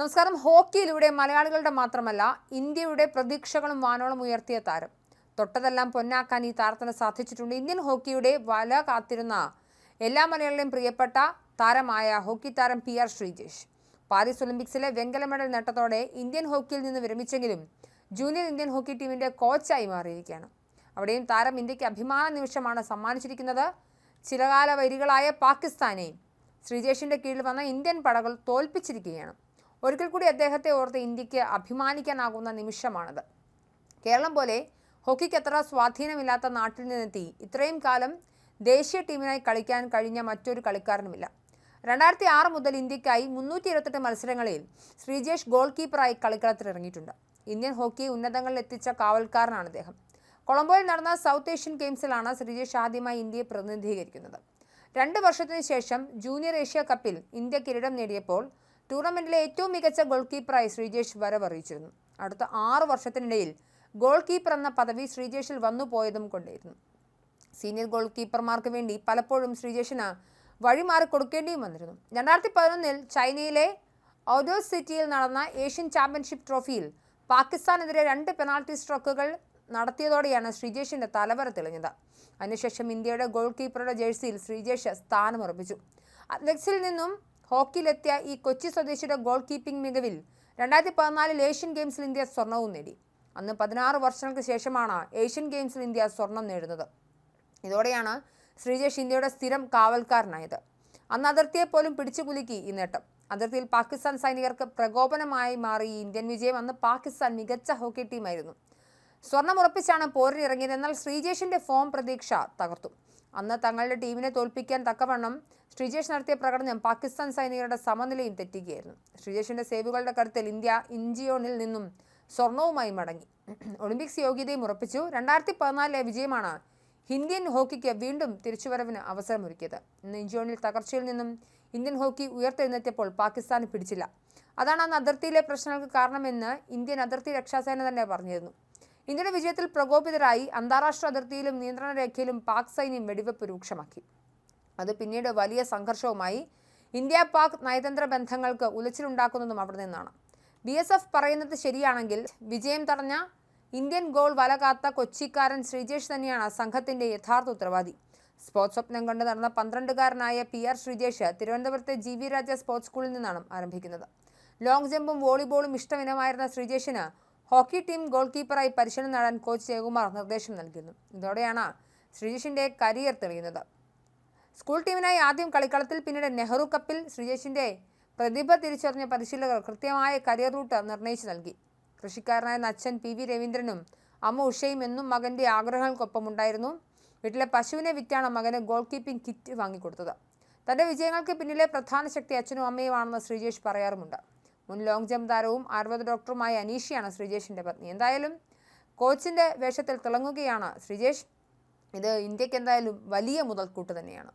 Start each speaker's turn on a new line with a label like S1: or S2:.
S1: നമസ്കാരം. ഹോക്കിയിലൂടെ മലയാളികളുടെ മാത്രമല്ല ഇന്ത്യയുടെ പ്രതീക്ഷകളും വാനോളം ഉയർത്തിയ താരം. തൊട്ടതെല്ലാം പൊന്നാക്കാൻ ഈ താരത്തിന് സാധിച്ചിട്ടുണ്ട്. ഇന്ത്യൻ ഹോക്കിയുടെ വല കാത്തിരുന്ന എല്ലാ മലയാളികളെയും പ്രിയപ്പെട്ട താരമായ ഹോക്കി താരം പി ആർ ശ്രീജേഷ്. പാരീസ് ഒളിമ്പിക്സിലെ വെങ്കല മെഡൽ നേട്ടത്തോടെ ഇന്ത്യൻ ഹോക്കിയിൽ നിന്ന് വിരമിച്ചെങ്കിലും ജൂനിയർ ഇന്ത്യൻ ഹോക്കി ടീമിന്റെ കോച്ചായി മാറിയിരിക്കുകയാണ്. അവിടെയും താരം ഇന്ത്യയ്ക്ക് അഭിമാന നിമിഷമാണ് സമ്മാനിച്ചിരിക്കുന്നത്. ചിലകാല വരികളായ പാകിസ്ഥാനെ ശ്രീജേഷിന്റെ കീഴിൽ വന്ന ഇന്ത്യൻ പടകൾ തോൽപ്പിച്ചിരിക്കുകയാണ്. ഒരിക്കൽ കൂടി അദ്ദേഹത്തെ ഓർത്ത് ഇന്ത്യയ്ക്ക് അഭിമാനിക്കാനാകുന്ന നിമിഷമാണത്. കേരളം പോലെ ഹോക്കിക്ക് എത്ര സ്വാധീനമില്ലാത്ത നാട്ടിൽ നിന്നെത്തി ഇത്രയും കാലം ദേശീയ ടീമിനായി കളിക്കാൻ കഴിഞ്ഞ മറ്റൊരു കളിക്കാരനുമില്ല. രണ്ടായിരത്തി ആറ് മുതൽ ഇന്ത്യക്കായി മുന്നൂറ്റി ഇരുപത്തെട്ട് മത്സരങ്ങളിൽ ശ്രീജേഷ് ഗോൾ കീപ്പറായി കളിക്കളത്തിൽ ഇറങ്ങിയിട്ടുണ്ട്. ഇന്ത്യൻ ഹോക്കി ഉന്നതങ്ങളിൽ എത്തിച്ച കാവൽക്കാരനാണ് അദ്ദേഹം. കൊളംബോയിൽ നടന്ന സൗത്ത് ഏഷ്യൻ ഗെയിംസിലാണ് ശ്രീജേഷ് ആദ്യമായി ഇന്ത്യയെ പ്രതിനിധീകരിക്കുന്നത്. രണ്ട് വർഷത്തിനു ശേഷം ജൂനിയർ ഏഷ്യ കപ്പിൽ ഇന്ത്യ കിരീടം നേടിയപ്പോൾ ടൂർണമെന്റിലെ ഏറ്റവും മികച്ച ഗോൾ കീപ്പറായി ശ്രീജേഷ് വരവറിയിച്ചിരുന്നു. അടുത്ത ആറ് വർഷത്തിനിടയിൽ ഗോൾ കീപ്പർ എന്ന പദവി ശ്രീജേഷിൽ വന്നു പോയതും കൊണ്ടേയിരുന്നു. സീനിയർ ഗോൾ കീപ്പർമാർക്ക് വേണ്ടി പലപ്പോഴും ശ്രീജേഷിന് വഴിമാറി കൊടുക്കേണ്ടിയും വന്നിരുന്നു. രണ്ടായിരത്തി പതിനൊന്നിൽ ചൈനയിലെ ഔദോ സിറ്റിയിൽ നടന്ന ഏഷ്യൻ ചാമ്പ്യൻഷിപ്പ് ട്രോഫിയിൽ പാകിസ്ഥാനെതിരെ രണ്ട് പെനാൾട്ടി സ്ട്രോക്കുകൾ നടത്തിയതോടെയാണ് ശ്രീജേഷിന്റെ തലവര തെളിഞ്ഞത്. അതിനുശേഷം ഇന്ത്യയുടെ ഗോൾ കീപ്പറുടെ ജേഴ്സിയിൽ ശ്രീജേഷ് സ്ഥാനമുറപ്പിച്ചു. അത്ലറ്റ്സിൽ നിന്നും ഹോക്കിയിലെത്തിയ ഈ കൊച്ചി സ്വദേശിയുടെ ഗോൾ കീപ്പിംഗ് മികവിൽ രണ്ടായിരത്തി പതിനാലിൽ ഏഷ്യൻ ഗെയിംസിൽ ഇന്ത്യ സ്വർണവും നേടി. അന്ന് പതിനാറ് വർഷങ്ങൾക്ക് ശേഷമാണ് ഏഷ്യൻ ഗെയിംസിൽ ഇന്ത്യ സ്വർണം നേടുന്നത്. ഇതോടെയാണ് ശ്രീജേഷ് ഇന്ത്യയുടെ സ്ഥിരം കാവൽക്കാരനായത്. അന്ന് അതിർത്തിയെ പോലും പിടിച്ചുകുലുക്കി ഈ നേട്ടം. അതിർത്തിയിൽ പാകിസ്ഥാൻ സൈനികർക്ക് പ്രകോപനമായി മാറി ഇന്ത്യൻ വിജയം അന്ന് പാകിസ്ഥാൻ മികച്ച ഹോക്കി ടീമായിരുന്നു. സ്വർണം ഉറപ്പിച്ചാണ് പോരിനിറങ്ങിയത്. എന്നാൽ ശ്രീജേഷിന്റെ ഫോം പ്രതീക്ഷ തകർത്തു. അന്ന് തങ്ങളുടെ ടീമിനെ തോൽപ്പിക്കാൻ തക്കവണ്ണം ശ്രീജേഷ് നടത്തിയ പ്രകടനം പാകിസ്ഥാൻ സൈനികരുടെ സമനിലയും തെറ്റിക്കുകയായിരുന്നു. ശ്രീജേഷിന്റെ സേവുകളുടെ കരുത്തിൽ ഇന്ത്യ ഇഞ്ചിയോണിൽ നിന്നും സ്വർണവുമായി മടങ്ങി. ഒളിമ്പിക്സ് യോഗ്യതയും ഉറപ്പിച്ചു. രണ്ടായിരത്തി പതിനാലിലെ വിജയമാണ് ഇന്ത്യൻ ഹോക്കിക്ക് വീണ്ടും തിരിച്ചുവരവിന് അവസരമൊരുക്കിയത്. ഇന്ന് ഇഞ്ചിയോണിൽ തകർച്ചയിൽ നിന്നും ഇന്ത്യൻ ഹോക്കി ഉയർത്തെഴുന്നേറ്റപ്പോൾ പാകിസ്ഥാൻ പിടിച്ചില്ല. അതാണ് അന്ന് അതിർത്തിയിലെ പ്രശ്നങ്ങൾക്ക് കാരണമെന്ന് ഇന്ത്യൻ അതിർത്തി രക്ഷാസേന തന്നെ പറഞ്ഞിരുന്നു. ഇന്ത്യയുടെ വിജയത്തിൽ പ്രകോപിതരായി അന്താരാഷ്ട്ര അതിർത്തിയിലും നിയന്ത്രണ രേഖയിലും പാക് സൈന്യം വെടിവെപ്പ് രൂക്ഷമാക്കി. അത് പിന്നീട് വലിയ സംഘർഷവുമായി ഇന്ത്യ പാക് നയതന്ത്ര ബന്ധങ്ങൾക്ക് ഉലച്ചിലുണ്ടാക്കുന്നതും അവിടെ നിന്നാണ്. ബി എസ് എഫ് പറയുന്നത് ശരിയാണെങ്കിൽ വിജയം തടഞ്ഞ ഇന്ത്യൻ ഗോൾ വലകാത്ത കൊച്ചിക്കാരൻ ശ്രീജേഷ് തന്നെയാണ് സംഘത്തിന്റെ യഥാർത്ഥ ഉത്തരവാദി. സ്പോർട്സ് സ്വപ്നം കൊണ്ട് നടന്ന പന്ത്രണ്ടുകാരനായ പി ആർ ശ്രീജേഷ് തിരുവനന്തപുരത്തെ ജി വി രാജ സ്പോർട്സ് സ്കൂളിൽ നിന്നാണ് ആരംഭിക്കുന്നത്. ലോങ് ജമ്പും വോളിബോളും ഇഷ്ടമിനമായിരുന്ന ശ്രീജേഷിന് ഹോക്കി ടീം ഗോൾ കീപ്പറായി പരിശീലനം നേടാൻ കോച്ച് ജയകുമാർ നിർദ്ദേശം നൽകുന്നു. ഇതോടെയാണ് ശ്രീജേഷിന്റെ കരിയർ തെളിയുന്നത്. സ്കൂൾ ടീമിനായി ആദ്യം കളിക്കളത്തിൽ പിന്നീട് നെഹ്റു കപ്പിൽ ശ്രീജേഷിന്റെ പ്രതിഭ തിരിച്ചറിഞ്ഞ പരിശീലകർ കൃത്യമായ കരിയർ റൂട്ട് നിർണയിച്ചു നൽകി. കൃഷിക്കാരനായ അച്ഛൻ പി വി രവീന്ദ്രനും അമ്മ ഉഷയും എന്നും മകന്റെ ആഗ്രഹങ്ങൾക്കൊപ്പം ഉണ്ടായിരുന്നു വീട്ടിലെ പശുവിനെ വിറ്റാണ് മകന് ഗോൾ കീപ്പിംഗ് കിറ്റ് വാങ്ങിക്കൊടുത്തത്. തന്റെ വിജയങ്ങൾക്ക് പിന്നിലെ പ്രധാന ശക്തി അച്ഛനും അമ്മയുമാണെന്ന് ശ്രീജേഷ് പറയാറുമുണ്ട്. മുൻ ലോങ് ജമ്പ് താരവും ആയുർവേദ ഡോക്ടറുമായ അനീഷയാണ് ശ്രീജേഷിന്റെ പത്നി. എന്തായാലും കോച്ചിന്റെ വേഷത്തിൽ തിളങ്ങുകയാണ് ശ്രീജേഷ്. ഇത് ഇന്ത്യയ്ക്ക് എന്തായാലും വലിയ മുതൽക്കൂട്ട് തന്നെയാണ്.